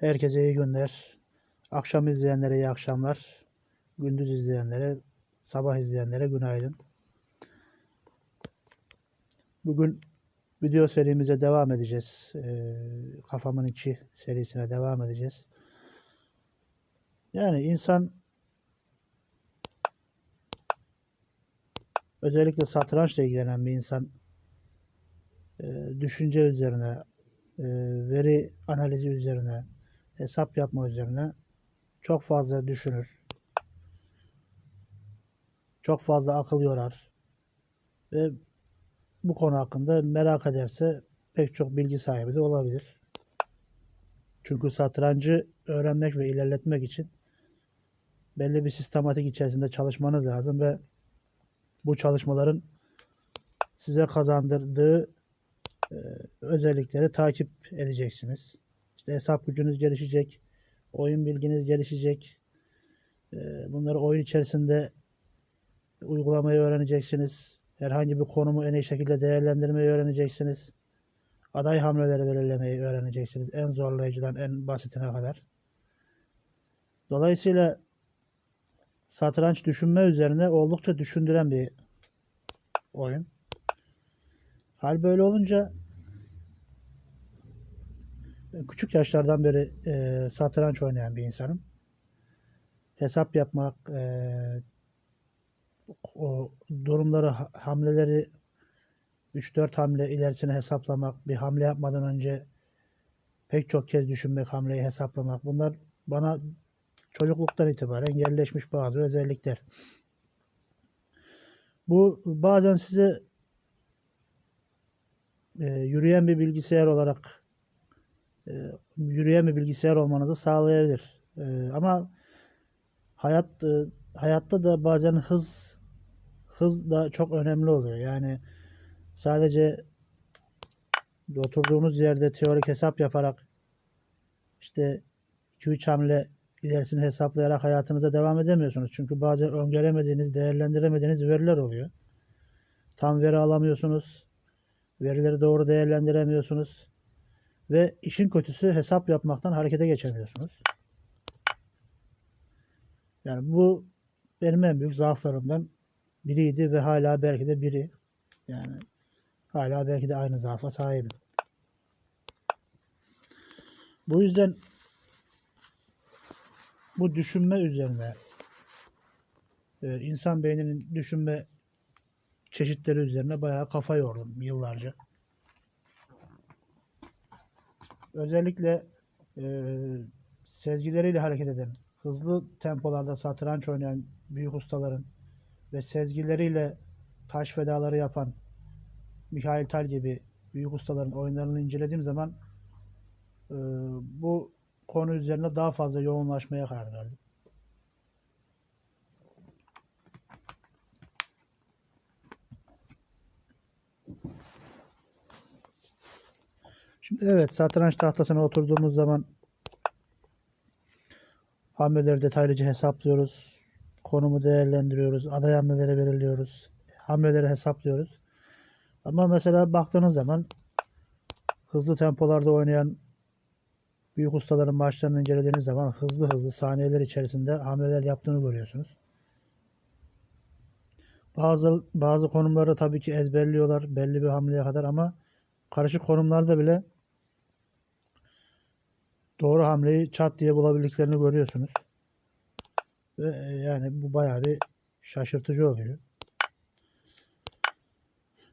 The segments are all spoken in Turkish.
Herkese iyi günler. Akşam izleyenlere iyi akşamlar. Gündüz izleyenlere, sabah izleyenlere günaydın. Bugün video serimize devam edeceğiz. Ee, Kafamın içi serisine devam edeceğiz. Yani insan özellikle satrançla ilgilenen bir insan e, düşünce üzerine, e, veri analizi üzerine, hesap yapma üzerine çok fazla düşünür. Çok fazla akıl yorar. Ve bu konu hakkında merak ederse pek çok bilgi sahibi de olabilir. Çünkü satrancı öğrenmek ve ilerletmek için belli bir sistematik içerisinde çalışmanız lazım ve bu çalışmaların size kazandırdığı e, özellikleri takip edeceksiniz. İşte hesap gücünüz gelişecek, oyun bilginiz gelişecek. E, bunları oyun içerisinde uygulamayı öğreneceksiniz. Herhangi bir konumu en iyi şekilde değerlendirmeyi öğreneceksiniz. Aday hamleleri belirlemeyi öğreneceksiniz. En zorlayıcıdan en basitine kadar. Dolayısıyla satranç düşünme üzerine oldukça düşündüren bir oyun. Hal böyle olunca küçük yaşlardan beri e, satranç oynayan bir insanım. Hesap yapmak, e, o durumları, hamleleri 3-4 hamle ilerisine hesaplamak, bir hamle yapmadan önce pek çok kez düşünmek, hamleyi hesaplamak. Bunlar bana çocukluktan itibaren yerleşmiş bazı özellikler. Bu bazen size e, yürüyen bir bilgisayar olarak e, yürüyen bir bilgisayar olmanızı sağlayabilir. E, ama hayat e, hayatta da bazen hız hız da çok önemli oluyor. Yani sadece oturduğunuz yerde teorik hesap yaparak işte 2-3 hamle ilerisini hesaplayarak hayatınıza devam edemiyorsunuz. Çünkü bazen öngöremediğiniz, değerlendiremediğiniz veriler oluyor. Tam veri alamıyorsunuz. Verileri doğru değerlendiremiyorsunuz. Ve işin kötüsü hesap yapmaktan harekete geçemiyorsunuz. Yani bu benim en büyük zaaflarımdan biriydi ve hala belki de biri. Yani hala belki de aynı zaafa sahibim. Bu yüzden bu düşünme üzerine e, insan beyninin düşünme çeşitleri üzerine bayağı kafa yordum yıllarca. Özellikle e, sezgileriyle hareket eden, hızlı tempolarda satranç oynayan büyük ustaların ve sezgileriyle taş fedaları yapan Mikhail Tal gibi büyük ustaların oyunlarını incelediğim zaman e, bu konu üzerine daha fazla yoğunlaşmaya karar verdim. Şimdi evet satranç tahtasına oturduğumuz zaman hamleleri detaylıca hesaplıyoruz. Konumu değerlendiriyoruz. Aday hamleleri belirliyoruz. Hamleleri hesaplıyoruz. Ama mesela baktığınız zaman hızlı tempolarda oynayan büyük ustaların maçlarını incelediğiniz zaman hızlı hızlı saniyeler içerisinde hamleler yaptığını görüyorsunuz. Bazı bazı konumları tabii ki ezberliyorlar belli bir hamleye kadar ama karışık konumlarda bile doğru hamleyi çat diye bulabildiklerini görüyorsunuz. Ve e, yani bu bayağı bir şaşırtıcı oluyor.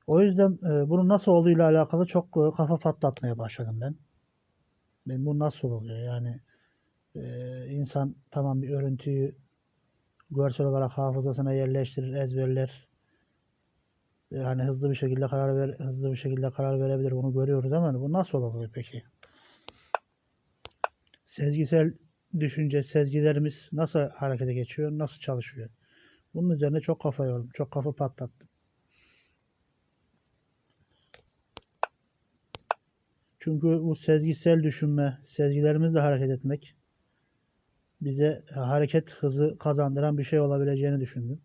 O yüzden e, bunun nasıl olduğuyla alakalı çok e, kafa patlatmaya başladım ben. Ben bu nasıl oluyor yani insan tamam bir örüntüyü görsel olarak hafızasına yerleştirir, ezberler. Yani hızlı bir şekilde karar ver, hızlı bir şekilde karar verebilir. Bunu görüyoruz ama bu nasıl oluyor peki? Sezgisel düşünce, sezgilerimiz nasıl harekete geçiyor, nasıl çalışıyor? Bunun üzerine çok kafa yordum, çok kafa patlattım. Çünkü bu sezgisel düşünme, sezgilerimizle hareket etmek bize hareket hızı kazandıran bir şey olabileceğini düşündüm.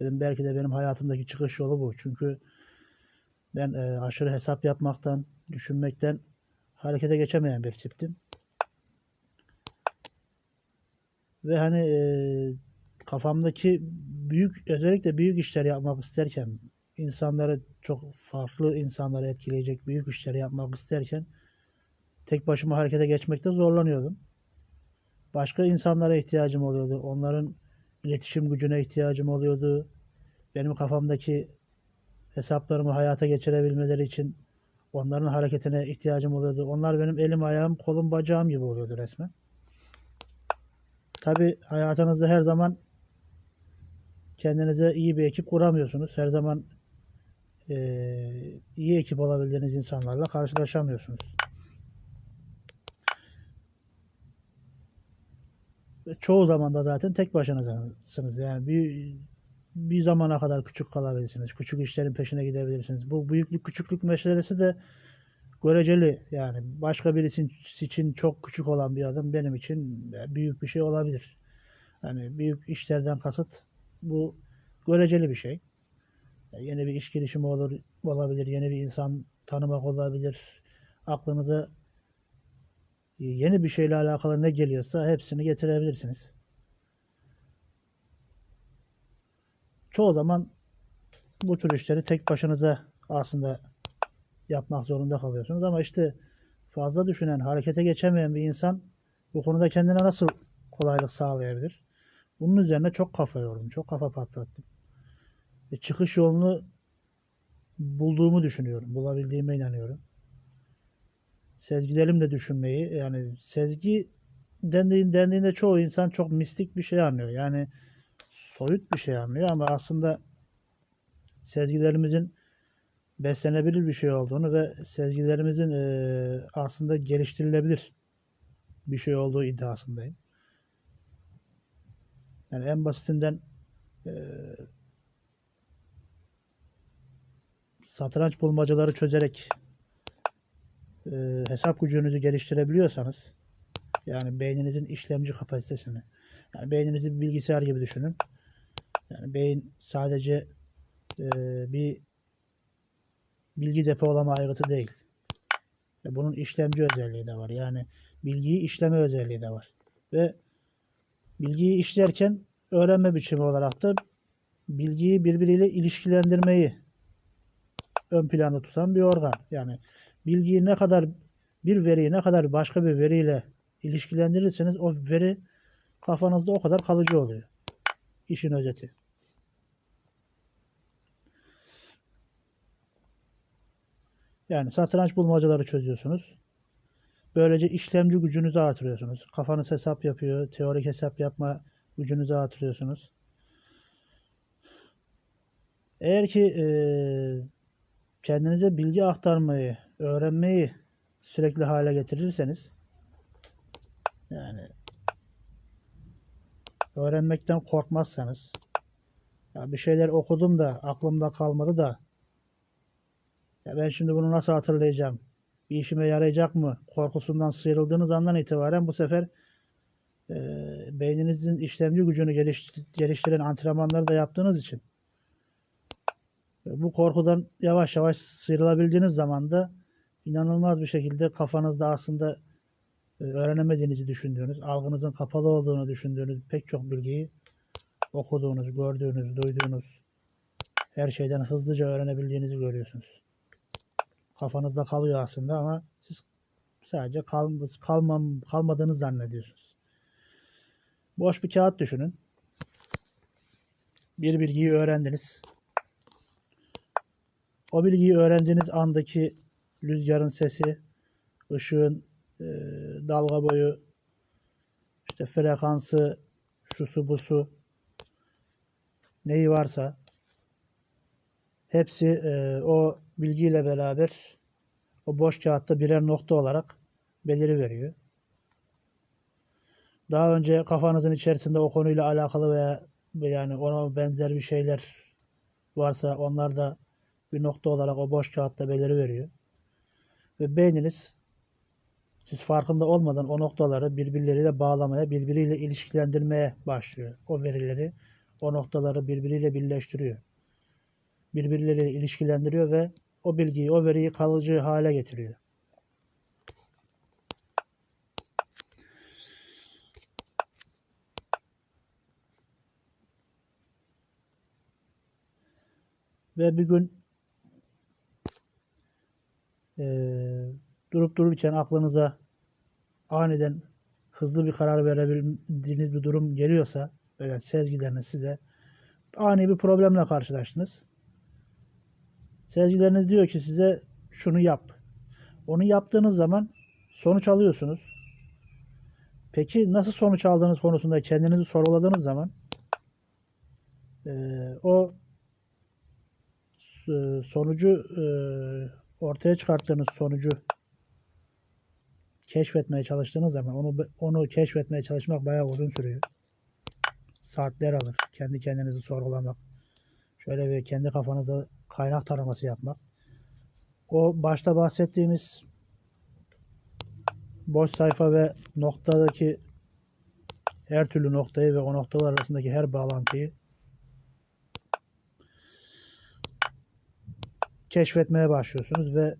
Dedim belki de benim hayatımdaki çıkış yolu bu. Çünkü ben e, aşırı hesap yapmaktan, düşünmekten harekete geçemeyen bir tiptim. Ve hani e, kafamdaki büyük özellikle büyük işler yapmak isterken insanları çok farklı insanları etkileyecek büyük işleri yapmak isterken tek başıma harekete geçmekte zorlanıyordum. Başka insanlara ihtiyacım oluyordu. Onların iletişim gücüne ihtiyacım oluyordu. Benim kafamdaki hesaplarımı hayata geçirebilmeleri için onların hareketine ihtiyacım oluyordu. Onlar benim elim, ayağım, kolum, bacağım gibi oluyordu resmen. Tabi hayatınızda her zaman kendinize iyi bir ekip kuramıyorsunuz. Her zaman eee, iyi ekip olabildiğiniz insanlarla karşılaşamıyorsunuz. Çoğu zaman da zaten tek başınızsınız. Yani bir bir zamana kadar küçük kalabilirsiniz. Küçük işlerin peşine gidebilirsiniz. Bu büyüklük küçüklük meselesi de göreceli. Yani başka birisi için çok küçük olan bir adım benim için büyük bir şey olabilir. Yani büyük işlerden kasıt bu göreceli bir şey. Yeni bir iş girişimi olur, olabilir, yeni bir insan tanımak olabilir. Aklınıza yeni bir şeyle alakalı ne geliyorsa hepsini getirebilirsiniz. Çoğu zaman bu tür işleri tek başınıza aslında yapmak zorunda kalıyorsunuz ama işte fazla düşünen, harekete geçemeyen bir insan bu konuda kendine nasıl kolaylık sağlayabilir? Bunun üzerine çok kafa yordum, çok kafa patlattım. E, çıkış yolunu bulduğumu düşünüyorum, bulabildiğime inanıyorum. Sezgilerimle düşünmeyi, yani sezgi dendiğin, dendiğinde çoğu insan çok mistik bir şey anlıyor. Yani soyut bir şey anlıyor ama aslında sezgilerimizin beslenebilir bir şey olduğunu ve sezgilerimizin e, aslında geliştirilebilir bir şey olduğu iddiasındayım. Yani en basitinden e, satranç bulmacaları çözerek e, hesap gücünüzü geliştirebiliyorsanız yani beyninizin işlemci kapasitesini yani beyninizi bir bilgisayar gibi düşünün. Yani beyin sadece e, bir bilgi depolama aygıtı değil. Ve bunun işlemci özelliği de var. Yani bilgiyi işleme özelliği de var. Ve bilgiyi işlerken öğrenme biçimi olarak da bilgiyi birbiriyle ilişkilendirmeyi ön planda tutan bir organ. Yani bilgiyi ne kadar bir veriyi ne kadar başka bir veriyle ilişkilendirirseniz o veri kafanızda o kadar kalıcı oluyor. İşin özeti. Yani satranç bulmacaları çözüyorsunuz. Böylece işlemci gücünüzü artırıyorsunuz. Kafanız hesap yapıyor. Teorik hesap yapma gücünüzü artırıyorsunuz. Eğer ki e, kendinize bilgi aktarmayı, öğrenmeyi sürekli hale getirirseniz yani öğrenmekten korkmazsanız ya bir şeyler okudum da aklımda kalmadı da ya ben şimdi bunu nasıl hatırlayacağım? Bir işime yarayacak mı? Korkusundan sıyrıldığınız andan itibaren bu sefer e, beyninizin işlemci gücünü geliş, geliştiren antrenmanları da yaptığınız için e, bu korkudan yavaş yavaş sıyrılabildiğiniz zaman da inanılmaz bir şekilde kafanızda aslında e, öğrenemediğinizi düşündüğünüz, algınızın kapalı olduğunu düşündüğünüz pek çok bilgiyi okuduğunuz, gördüğünüz, duyduğunuz her şeyden hızlıca öğrenebildiğinizi görüyorsunuz. Kafanızda kalıyor aslında ama siz sadece kal, kalmam, kalmadığını zannediyorsunuz. Boş bir kağıt düşünün. Bir bilgiyi öğrendiniz. O bilgiyi öğrendiğiniz andaki rüzgarın sesi, ışığın e, dalga boyu, işte frekansı, şusu busu, neyi varsa hepsi e, o bilgiyle beraber o boş kağıtta birer nokta olarak beliri veriyor. Daha önce kafanızın içerisinde o konuyla alakalı veya yani ona benzer bir şeyler varsa onlar da bir nokta olarak o boş kağıtta beliri veriyor. Ve beyniniz siz farkında olmadan o noktaları birbirleriyle bağlamaya, birbiriyle ilişkilendirmeye başlıyor. O verileri, o noktaları birbiriyle birleştiriyor. Birbirleriyle ilişkilendiriyor ve o bilgiyi, o veriyi kalıcı hale getiriyor. Ve bir gün e, durup dururken aklınıza aniden hızlı bir karar verebildiğiniz bir durum geliyorsa, böyle sezgileriniz size ani bir problemle karşılaştınız Sezgileriniz diyor ki size şunu yap. Onu yaptığınız zaman sonuç alıyorsunuz. Peki nasıl sonuç aldığınız konusunda kendinizi sorguladığınız zaman eee, o e, sonucu e, ortaya çıkarttığınız sonucu keşfetmeye çalıştığınız zaman onu onu keşfetmeye çalışmak bayağı uzun sürüyor. Saatler alır. Kendi kendinizi sorgulamak. Şöyle bir kendi kafanıza kaynak taraması yapmak. O başta bahsettiğimiz boş sayfa ve noktadaki her türlü noktayı ve o noktalar arasındaki her bağlantıyı keşfetmeye başlıyorsunuz ve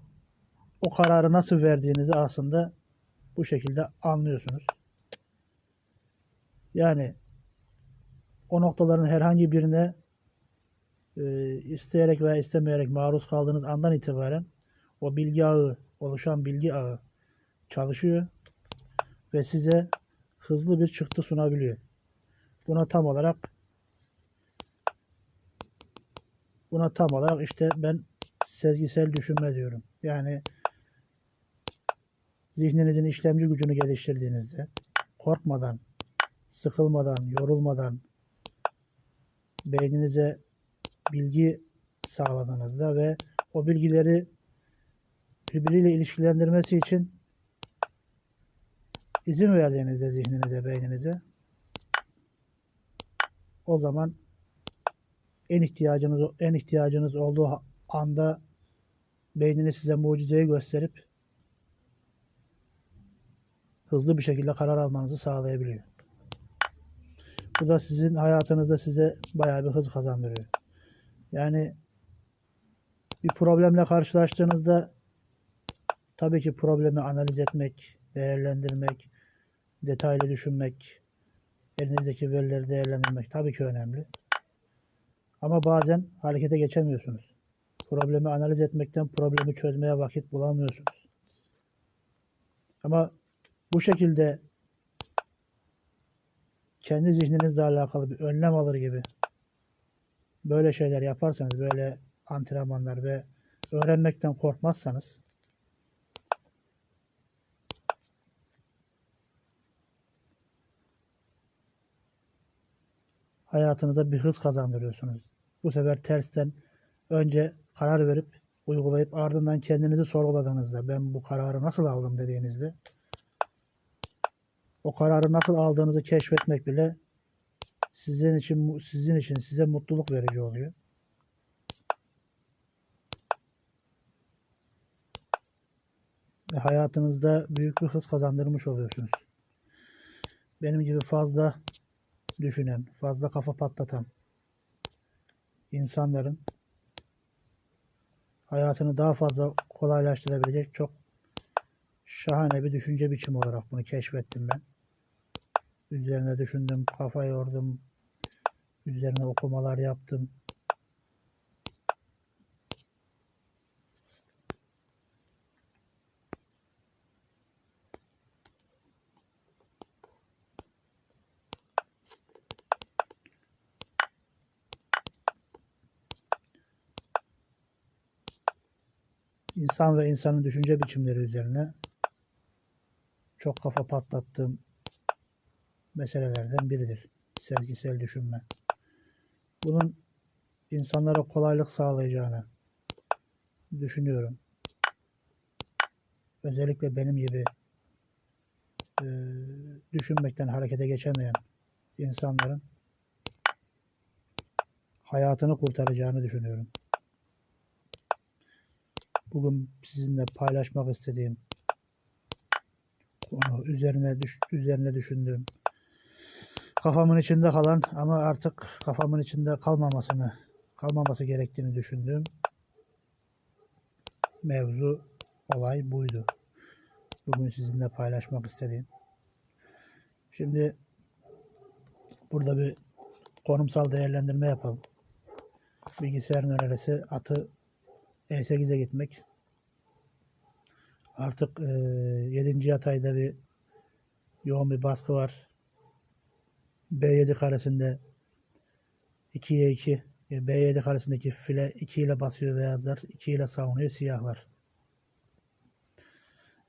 o kararı nasıl verdiğinizi aslında bu şekilde anlıyorsunuz. Yani o noktaların herhangi birine e, isteyerek veya istemeyerek maruz kaldığınız andan itibaren o bilgi ağı, oluşan bilgi ağı çalışıyor ve size hızlı bir çıktı sunabiliyor. Buna tam olarak buna tam olarak işte ben sezgisel düşünme diyorum. Yani zihninizin işlemci gücünü geliştirdiğinizde korkmadan, sıkılmadan, yorulmadan beyninize bilgi sağladığınızda ve o bilgileri birbiriyle ilişkilendirmesi için izin verdiğinizde zihninize, beyninize o zaman en ihtiyacınız en ihtiyacınız olduğu anda beyniniz size mucizeyi gösterip hızlı bir şekilde karar almanızı sağlayabiliyor. Bu da sizin hayatınızda size bayağı bir hız kazandırıyor. Yani bir problemle karşılaştığınızda tabii ki problemi analiz etmek, değerlendirmek, detaylı düşünmek, elinizdeki verileri değerlendirmek tabii ki önemli. Ama bazen harekete geçemiyorsunuz. Problemi analiz etmekten problemi çözmeye vakit bulamıyorsunuz. Ama bu şekilde kendi zihninizle alakalı bir önlem alır gibi böyle şeyler yaparsanız, böyle antrenmanlar ve öğrenmekten korkmazsanız hayatınıza bir hız kazandırıyorsunuz. Bu sefer tersten önce karar verip uygulayıp ardından kendinizi sorguladığınızda ben bu kararı nasıl aldım dediğinizde o kararı nasıl aldığınızı keşfetmek bile sizin için sizin için size mutluluk verici oluyor. Ve hayatınızda büyük bir hız kazandırmış oluyorsunuz. Benim gibi fazla düşünen, fazla kafa patlatan insanların hayatını daha fazla kolaylaştırabilecek çok şahane bir düşünce biçimi olarak bunu keşfettim ben. Üzerine düşündüm, kafa yordum, üzerine okumalar yaptım. İnsan ve insanın düşünce biçimleri üzerine çok kafa patlattığım meselelerden biridir. Sezgisel düşünme. Bunun insanlara kolaylık sağlayacağını düşünüyorum. Özellikle benim gibi e, düşünmekten harekete geçemeyen insanların hayatını kurtaracağını düşünüyorum. Bugün sizinle paylaşmak istediğim konu üzerine düş, üzerine düşündüğüm kafamın içinde kalan ama artık kafamın içinde kalmamasını kalmaması gerektiğini düşündüğüm mevzu olay buydu. Bugün sizinle paylaşmak istediğim. Şimdi burada bir konumsal değerlendirme yapalım. bilgisayarın önerisi atı E8'e gitmek. Artık e, 7. yatayda bir yoğun bir baskı var. B7 karesinde 2'ye 2 e, B7 karesindeki file 2 ile basıyor beyazlar, 2 ile savunuyor siyahlar.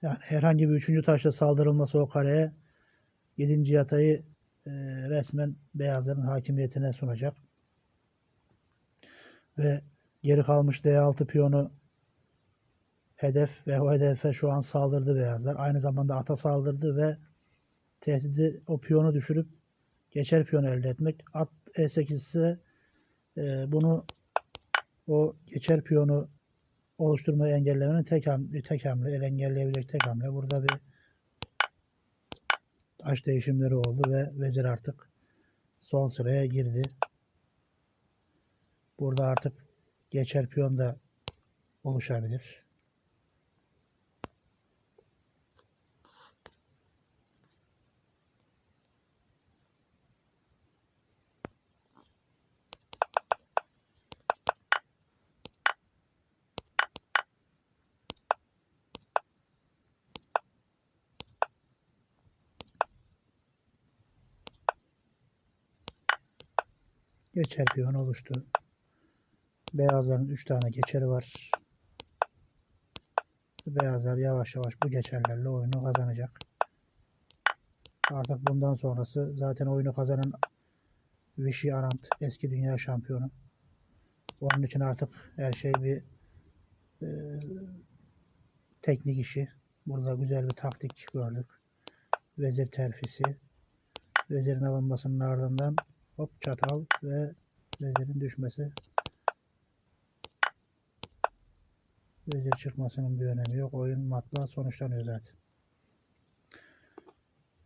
Yani herhangi bir üçüncü taşla saldırılması o kareye 7. yatayı e, resmen beyazların hakimiyetine sunacak. Ve geri kalmış D6 piyonu hedef ve o hedefe şu an saldırdı beyazlar. Aynı zamanda ata saldırdı ve tehdidi o piyonu düşürüp geçer piyonu elde etmek. At E8 ise e, bunu o geçer piyonu oluşturmayı engellemenin tek hamle, tek hamle, el engelleyebilecek tek hamle. Burada bir taş değişimleri oldu ve vezir artık son sıraya girdi. Burada artık geçer piyon da oluşabilir. Geçer piyon oluştu. Beyazların 3 tane geçeri var. Beyazlar yavaş yavaş bu geçerlerle oyunu kazanacak. Artık bundan sonrası zaten oyunu kazanan Vichy Anand eski dünya şampiyonu. Onun için artık her şey bir e, teknik işi. Burada güzel bir taktik gördük. Vezir terfisi. Vezirin alınmasının ardından hop çatal ve vezirin düşmesi. Vezir çıkmasının bir önemi yok. Oyun matla sonuçlanıyor zaten.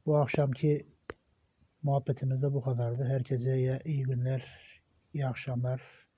Bu akşamki muhabbetimiz de bu kadardı. Herkese iyi günler, iyi akşamlar.